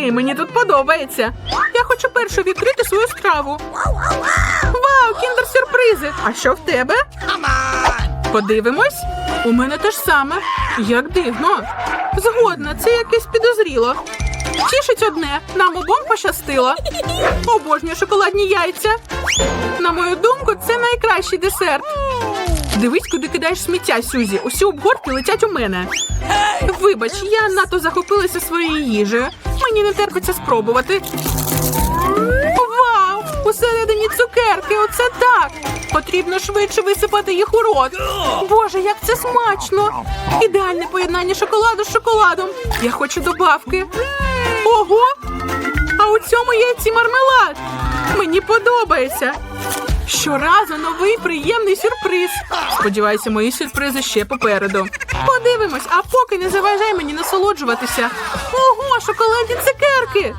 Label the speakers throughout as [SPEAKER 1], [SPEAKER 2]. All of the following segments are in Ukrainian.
[SPEAKER 1] ти, мені тут подобається. Я хочу першу відкрити свою страву. Вау, кіндер-сюрпризи! А що в тебе? Подивимось. У мене те ж саме. Як дивно. Згодна, це якесь підозріло. Тішить одне, нам обом пощастило. Обожнюю шоколадні яйця. На мою думку, це найкращий десерт. Дивись, куди кидаєш сміття, Сюзі. Усі обгортки летять у мене. Вибач, я надто захопилася своєю їжею. Мені не терпиться спробувати. Вау! Усередині цукерки, оце так! Потрібно швидше висипати їх у рот. Боже, як це смачно! Ідеальне поєднання шоколаду з шоколадом. Я хочу добавки. Ого! А у цьому яйці мармелад. Мені подобається. Щоразу новий приємний сюрприз. Сподіваюся, мої сюрпризи ще попереду. Подивимось, а поки не заважай мені насолоджуватися. Ого, шоколадні цукерки!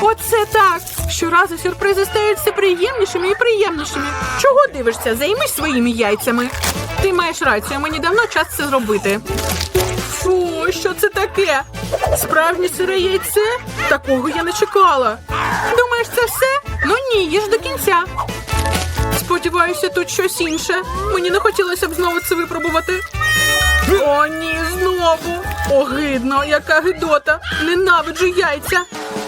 [SPEAKER 1] Оце так! Щоразу сюрпризи стають все приємнішими і приємнішими. Чого дивишся? Займись своїми яйцями. Ти маєш рацію, мені давно час це зробити. Фу, що це таке? Справжнє сире яйце? Такого я не чекала. Думаєш, це все? Ну ні, їж до кінця. Сподіваюся, тут щось інше. Мені не хотілося б знову це випробувати. О, ні, знову. Огидно, яка гидота. Ненавиджу яйця.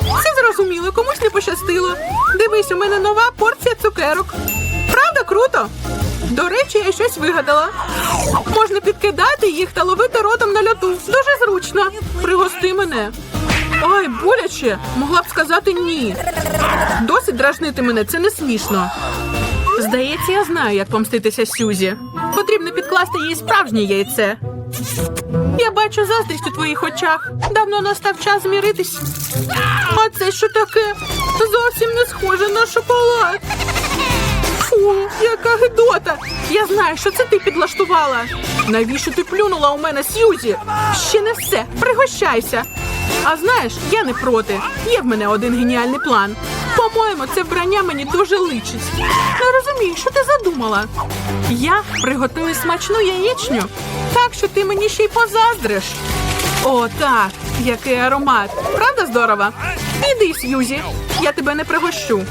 [SPEAKER 1] Все зрозуміло, комусь не пощастило. Дивись, у мене нова порція цукерок. Правда, круто? До речі, я щось вигадала. Можна підкидати їх та ловити ротом на льоту. Дуже зручно. Пригости мене. Ай, боляче. Могла б сказати ні. Досить дражнити мене, це не смішно. Здається, я знаю, як помститися Сюзі. Потрібно підкласти їй справжнє яйце. Я бачу заздрість у твоїх очах. Давно настав час зміритись. А це що таке? Зовсім не схоже на шоколад. Фу, яка гидота! Я знаю, що це ти підлаштувала. Навіщо ти плюнула у мене Сьюзі? Ще не все, пригощайся. А знаєш, я не проти. Є в мене один геніальний план. По-моєму, це вбрання мені дуже личить. Не розумію, що ти задумала. Я приготую смачну яєчню, так що ти мені ще й позаздриш. О, так, який аромат. Правда здорово? Іди, Сьюзі, я тебе не пригощу.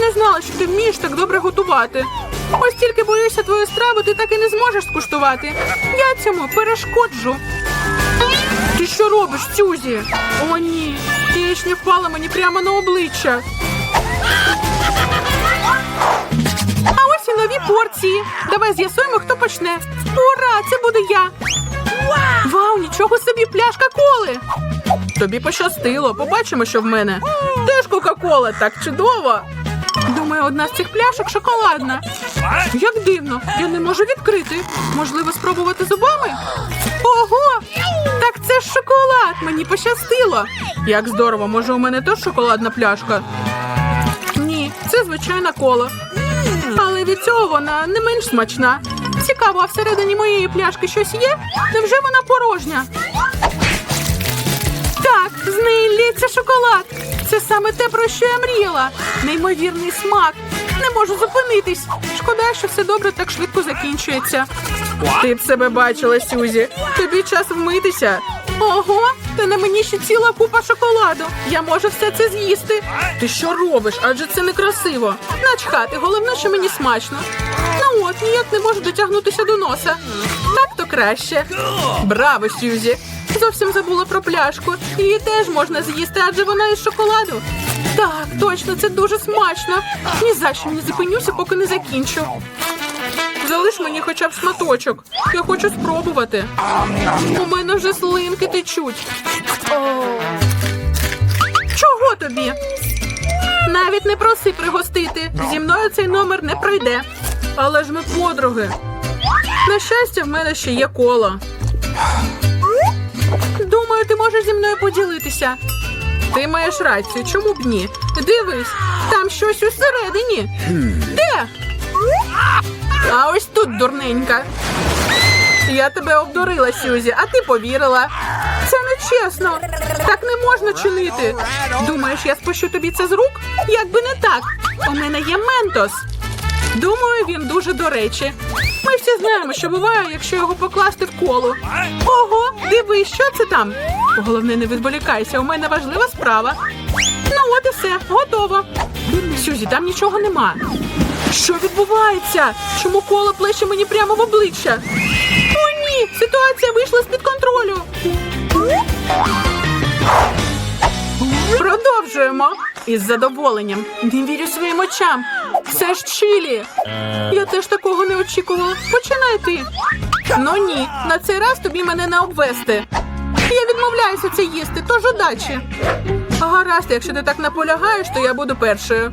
[SPEAKER 1] Не знала, що ти вмієш так добре готувати. Ось тільки боюся твою страву, ти так і не зможеш скуштувати. Я цьому перешкоджу. Ти що робиш, Сюзі? О, ні. Яєчня впала мені прямо на обличчя. А ось і нові порції. Давай з'ясуємо, хто почне. Ура! Це буду я. Вау, нічого собі пляшка коли. Тобі пощастило. Побачимо, що в мене. Теж Кока-Кола, так чудово. Думаю, одна з цих пляшок шоколадна. Як дивно, я не можу відкрити. Можливо, спробувати зубами? Ого! Це ж шоколад! Мені пощастило. Як здорово, може, у мене теж шоколадна пляшка? Ні, це звичайна кола. Але від цього вона не менш смачна. Цікаво, а всередині моєї пляшки щось є? Невже вона порожня? Так, з неї лється шоколад. Це саме те, про що я мріяла. Неймовірний смак. Не можу зупинитись. Шкода, що все добре так швидко закінчується. Ти б себе бачила, Сюзі. Тобі час вмитися. Ого, та на мені ще ціла купа шоколаду. Я можу все це з'їсти. Ти що робиш? Адже це некрасиво. Начхати, головне, що мені смачно. Ну от, ніяк не можу дотягнутися до носа. Так то краще. Браво, Сюзі! Зовсім забула про пляшку. Її теж можна з'їсти, адже вона із шоколаду. Так, точно, це дуже смачно. Ні за що не зупинюся, поки не закінчу. Залиш мені хоча б шматочок. Я хочу спробувати. У мене вже слинки течуть. О. Чого тобі? Навіть не проси пригостити. Зі мною цей номер не пройде. Але ж ми подруги. На щастя, в мене ще є коло. Думаю, ти можеш зі мною поділитися. Ти маєш рацію, чому б ні? Дивись, там щось усередині. Де? А ось тут дурненька. Я тебе обдурила, Сюзі, а ти повірила. Це нечесно. Так не можна чинити. Думаєш, я спущу тобі це з рук? Як би не так. У мене є ментос. Думаю, він дуже до речі. Ми всі знаємо, що буває, якщо його покласти в коло. Ого, дивись, що це там? Головне, не відволікайся, у мене важлива справа. Ну от і все, готово. Сюзі, там нічого нема. Що відбувається? Чому коло плеще мені прямо в обличчя? О, ні! Ситуація вийшла з-під контролю. Продовжуємо. Із задоволенням. Не вірю своїм очам. Це ж чилі. Я теж такого не очікувала. Починай ти. Ну ні, на цей раз тобі мене не обвести. Я відмовляюся це їсти, тож удачі. Гаразд, якщо ти так наполягаєш, то я буду першою.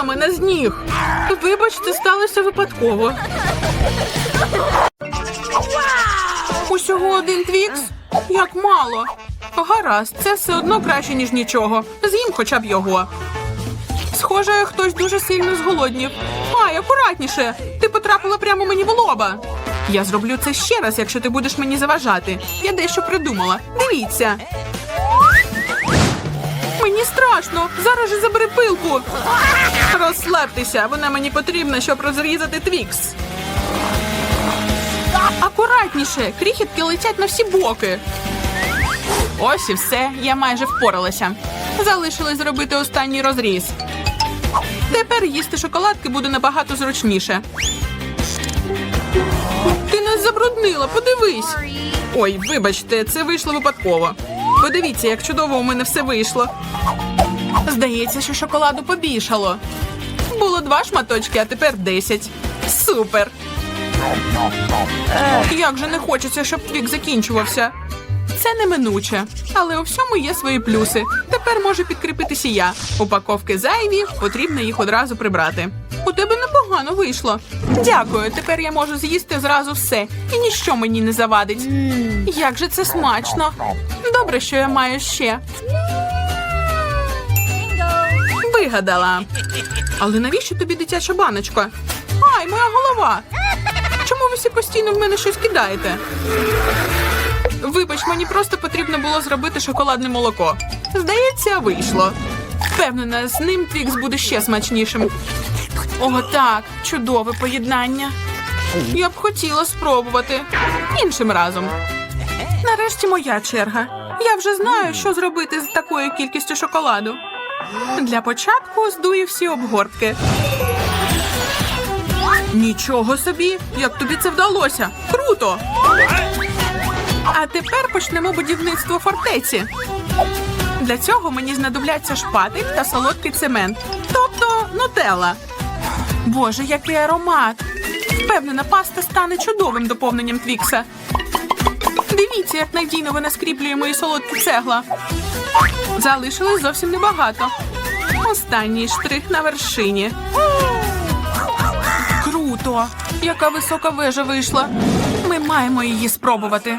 [SPEAKER 1] Ти мене з ніг. Вибач, це сталося випадково. Усього один твікс? Як мало. Гаразд, це все одно краще, ніж нічого. З'їм хоча б його. Схоже, хтось дуже сильно зголоднів. Ай, акуратніше. Ти потрапила прямо мені в лоба. Я зроблю це ще раз, якщо ти будеш мені заважати. Я дещо придумала. Дивіться. Мені страшно. Зараз же забери пилку. Розслабтеся, вона мені потрібна, щоб розрізати твікс. Акуратніше, крихітки летять на всі боки. Ось і все, я майже впоралася. Залишилось зробити останній розріз. Тепер їсти шоколадки буде набагато зручніше. Ти нас забруднила, подивись. Ой, вибачте, це вийшло випадково. Подивіться, як чудово у мене все вийшло. Здається, що шоколаду побільшало. Було два шматочки, а тепер десять. Супер! Як же не хочеться, щоб твік закінчувався. Це неминуче, але у всьому є свої плюси. Тепер може підкріпитися я. Упаковки зайві, потрібно їх одразу прибрати. У тебе непогано вийшло. Дякую. Тепер я можу з'їсти зразу все, і ніщо мені не завадить. Як же це смачно! Добре, що я маю ще. Вигадала. Але навіщо тобі дитяча баночка? Ай, моя голова! Чому ви всі постійно в мене щось кидаєте? Вибач, мені просто потрібно було зробити шоколадне молоко. Здається, вийшло. Впевнена, з ним твікс буде ще смачнішим. О, так, чудове поєднання. Я б хотіла спробувати іншим разом. Нарешті моя черга. Я вже знаю, що зробити з такою кількістю шоколаду. Для початку здую всі обгортки. Нічого собі, як тобі це вдалося? Круто! А тепер почнемо будівництво фортеці. Для цього мені знадобляться шпатель та солодкий цемент, тобто нутелла. Боже, який аромат! Впевнена, паста стане чудовим доповненням твікса. Дивіться, як надійно вона скріплює мої солодкі цегла. Залишилось зовсім небагато. Останній штрих на вершині. Круто! Яка висока вежа вийшла. Ми маємо її спробувати.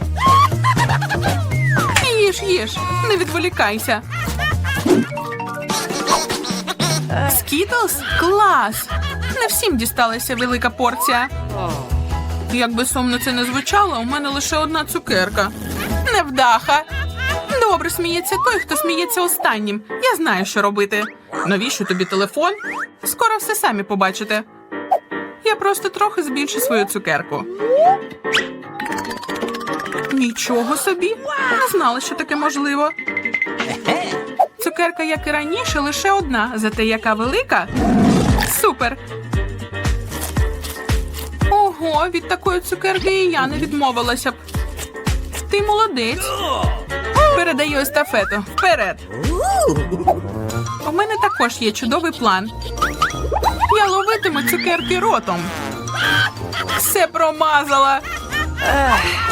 [SPEAKER 1] Їж, їж, не відволікайся. Скітлс? Клас! Не всім дісталася велика порція. Як би сумно це не звучало, у мене лише одна цукерка. Невдаха. Добре сміється той, хто сміється останнім. Я знаю, що робити. Навіщо тобі телефон? Скоро все самі побачите. Я просто трохи збільшу свою цукерку. Нічого собі. Не знала, що таке можливо. Цукерка, як і раніше, лише одна, зате яка велика. Супер. Ого, від такої цукерки і я не відмовилася б. Ти молодець. Передаю естафету. Вперед. У мене також є чудовий план. Я ловитиму цукерки ротом. Все промазала.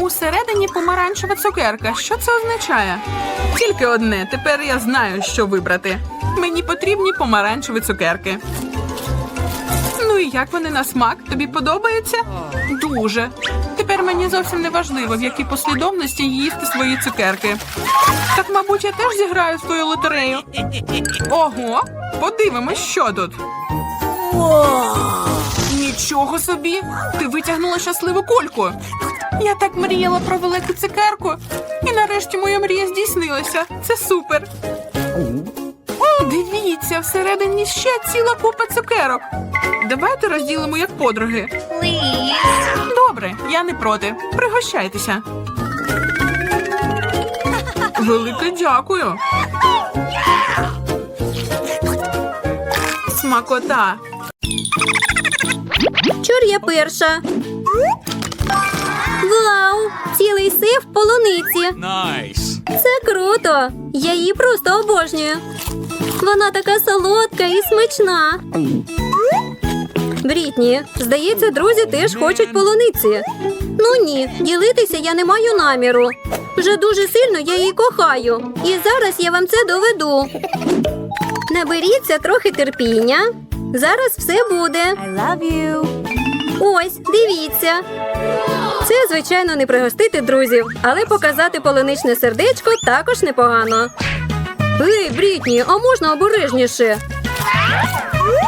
[SPEAKER 1] Усередині помаранчева цукерка. Що це означає? Тільки одне. Тепер я знаю, що вибрати. Мені потрібні помаранчеві цукерки. Ну і як вони на смак? Тобі подобається? Дуже. Тепер мені зовсім не важливо, в якій послідовності їсти свої цукерки. Так, мабуть, я теж зіграю в твою лотерею. Ого, подивимось, що тут. Нічого собі! Ти витягнула щасливу кульку. Я так мріяла про велику цукерку, і нарешті моя мрія здійснилася. Це супер. Дивіться, всередині ще ціла купа цукерок. Давайте розділимо як подруги. Добре, я не проти. Пригощайтеся. Велике дякую. Смакота.
[SPEAKER 2] Чур я перша. Вау! Цілий сейф полуниці.
[SPEAKER 3] Nice.
[SPEAKER 2] Це круто. Я її просто обожнюю. Вона така солодка і смачна. Брітні, здається, друзі теж хочуть полуниці. Ну ні, ділитися я не маю наміру. Вже дуже сильно я її кохаю. І зараз я вам це доведу. Наберіться трохи терпіння. Зараз все буде. I love you. Ось, дивіться. Це, звичайно, не пригостити друзів, але показати полуничне сердечко також непогано. Ей, Брітні, а можна обережніше?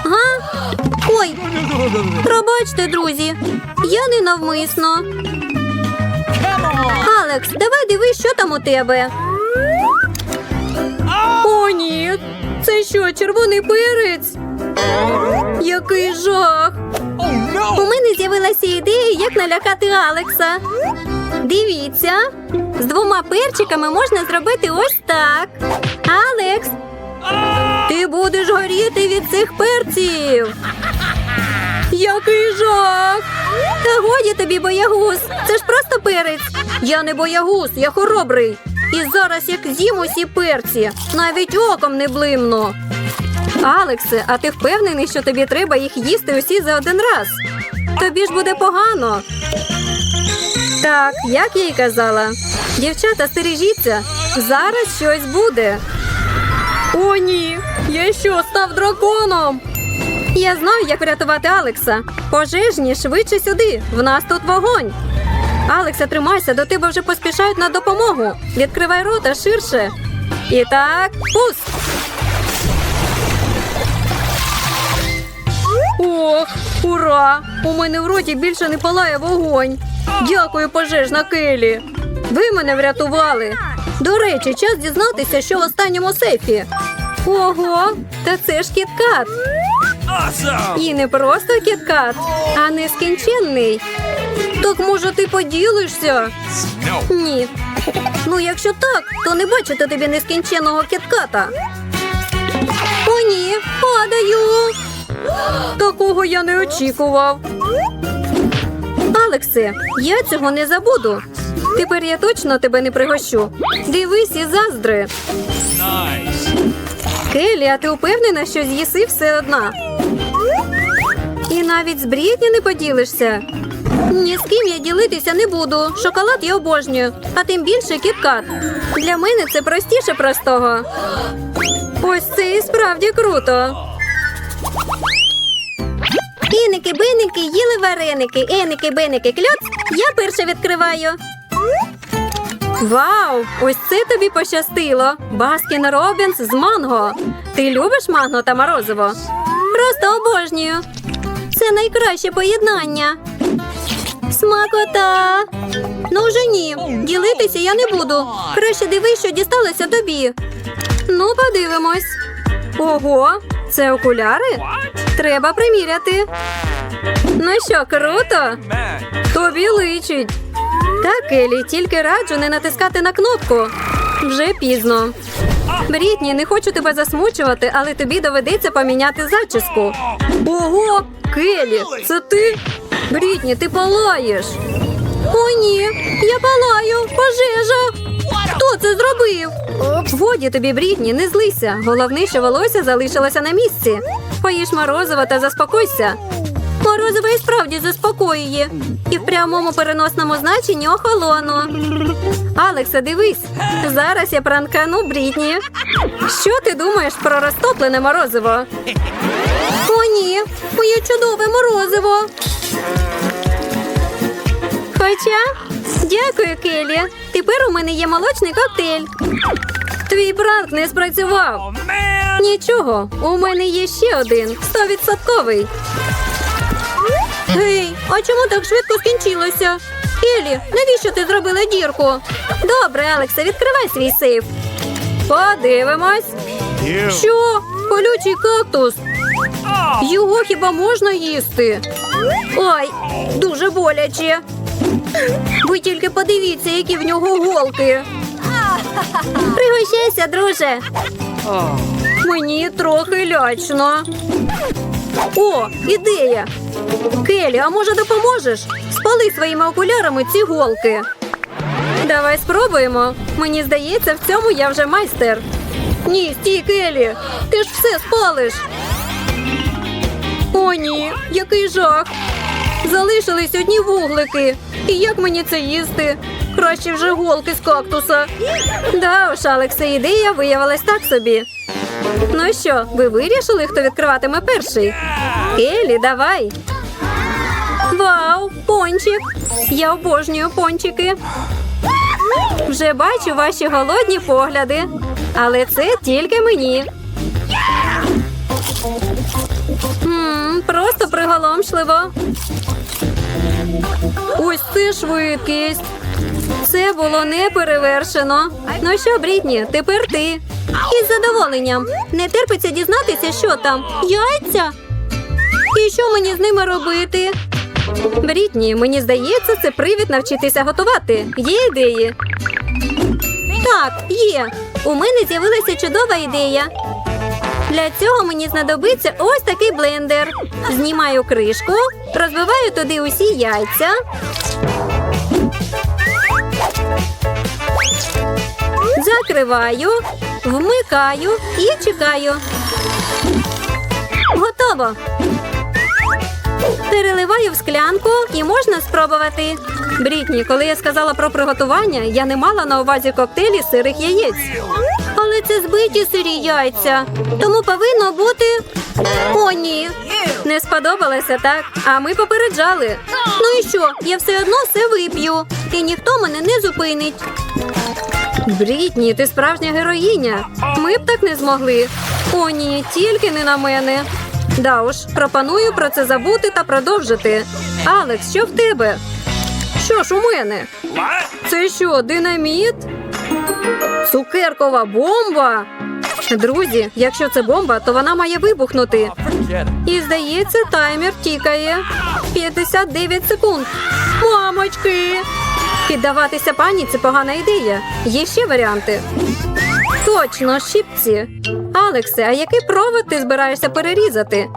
[SPEAKER 2] Га? Ой, пробачте, друзі. Я не навмисно. Алекс, давай дивись, що там у тебе. О, ні. Це що, червоний перець? Який жах! У мене з'явилася ідея, як налякати Алекса. Дивіться, з двома перчиками можна зробити ось так. Алекс, ти будеш горіти від цих перців. Який жах! Та годі тобі, боягуз. Це ж просто перець. Я не боягуз, я хоробрий. І зараз як з'їм усі перці, навіть оком не блимну. Алексе, а ти впевнений, що тобі треба їх їсти усі за один раз? Тобі ж буде погано. Так, як я й казала. Дівчата, стережіться, зараз щось буде. О, ні, я що, став драконом? Я знаю, як врятувати Алекса. Пожежні швидше сюди. В нас тут вогонь. Алекса, тримайся, до тебе вже поспішають на допомогу. Відкривай рота ширше. І так, пуск. Ох, ура! У мене в роті більше не палає вогонь. Дякую, пожежна Келі. Ви мене врятували. До речі, час дізнатися, що в останньому сейфі. Ого, та це ж кіткат. І не просто кіткат, а нескінченний. Так може ти поділишся? Ні. Ну, якщо так, то не бачите тобі нескінченного кітката. О, ні, падаю. Такого я не очікував. Алексе, я цього не забуду. Тепер я точно тебе не пригощу. Дивись і заздри. Келі, а ти впевнена, що з'їси все одна? І навіть з Брітні не поділишся. Ні з ким я ділитися не буду. Шоколад я обожнюю, а тим більше кіткат. Для мене це простіше простого. Ось це і справді круто. Іники, биники, їли вареники, еники, биники, кльоц. Я перше відкриваю. Вау! Ось це тобі пощастило. Баскін Робінс з манго. Ти любиш манго та морозиво? Просто обожнюю. Це найкраще поєднання. Смакота. Ну вже ні. Ділитися я не буду. Краще дивись, що дісталося тобі. Ну, подивимось. Ого, це окуляри? Треба приміряти. Ну що, круто? Тобі личить. Так, Елі, тільки раджу не натискати на кнопку. Вже пізно. Брітні, не хочу тебе засмучувати, але тобі доведеться поміняти зачіску. Ого, Келі, це ти? Брітні, ти палаєш. О, ні, я палаю, пожежа. Це зробив? Годі тобі, Брітні, не злися. Головне, що волосся залишилося на місці. Поїж морозиво та заспокойся. Морозиво і справді заспокоює. І в прямому переносному значенні охолону. Алекса, дивись. Зараз я пранкану Брітні. Що ти думаєш про розтоплене морозиво? О, ні, моє чудове морозиво. Хоча, дякую, Келі. Тепер у мене є молочний коктейль. Твій пранк не спрацював. Нічого, у мене є ще один стовідсотковий. Гей, а чому так швидко скінчилося? Келі, навіщо ти зробила дірку? Добре, Алексе, відкривай свій сейф. Подивимось. Що? Колючий кактус. Його хіба можна їсти? Ой, дуже боляче. Ви тільки подивіться, які в нього голки. Пригощайся, друже. Мені трохи лячно. О, ідея. Келі, а може допоможеш? Спали своїми окулярами ці голки. Давай спробуємо. Мені здається, в цьому я вже майстер. Ні, стій, Келі, ти ж все спалиш. О, ні, який жах. Залишились одні вуглики. І як мені це їсти? Краще вже голки з кактуса. Да уж, Алексе, ідея виявилась так собі. Ну що, ви вирішили, хто відкриватиме перший? Келі, давай. Вау, пончик. Я обожнюю пончики. Вже бачу ваші голодні погляди. Але це тільки мені. Просто приголомшливо. Ось це швидкість. Це було не перевершено. Ну що, Брітні, тепер ти. Із задоволенням. Не терпиться дізнатися, що там. Яйця? І що мені з ними робити? Брітні, мені здається, це привід навчитися готувати. Є ідеї? Так, є. У мене з'явилася чудова ідея. Для цього мені знадобиться ось такий блендер. Знімаю кришку, розбиваю туди усі яйця. Закриваю, вмикаю і чекаю. Готово. Переливаю в склянку і можна спробувати. Брітні, коли я сказала про приготування, я не мала на увазі коктейлі сирих яєць. Це збиті сирі яйця, тому повинно бути. О, ні. Не сподобалося, так? А ми попереджали. Ну і що? Я все одно все вип'ю, і ніхто мене не зупинить. Брітні, ти справжня героїня. Ми б так не змогли. О, ні, тільки не на мене. Да уж, пропоную про це забути та продовжити. Алекс, що в тебе? Що ж у мене? Це що, динаміт? Цукеркова бомба? Друзі, якщо це бомба, то вона має вибухнути. І здається, таймер тікає. 59 секунд. Мамочки! Піддаватися паніці погана ідея. Є ще варіанти. Точно, щіпці. Алексе, а який провод ти збираєшся перерізати?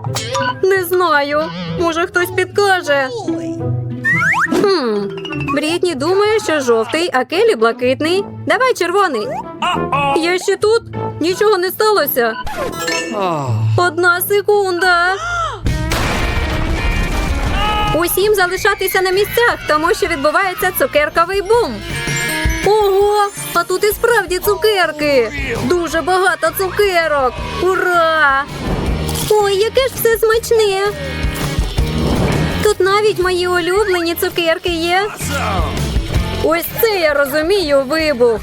[SPEAKER 2] Не знаю. Може, хтось підкаже. Хм. Брітні думає, що жовтий, а Келі блакитний. Давай червоний. Я ще тут. Нічого не сталося. Одна секунда. Усім залишатися на місцях, тому що відбувається цукерковий бум. Ого, а тут і справді цукерки. Дуже багато цукерок. Ура! Ой, яке ж все смачне. Тут навіть мої улюблені цукерки є. Ось це я розумію вибух.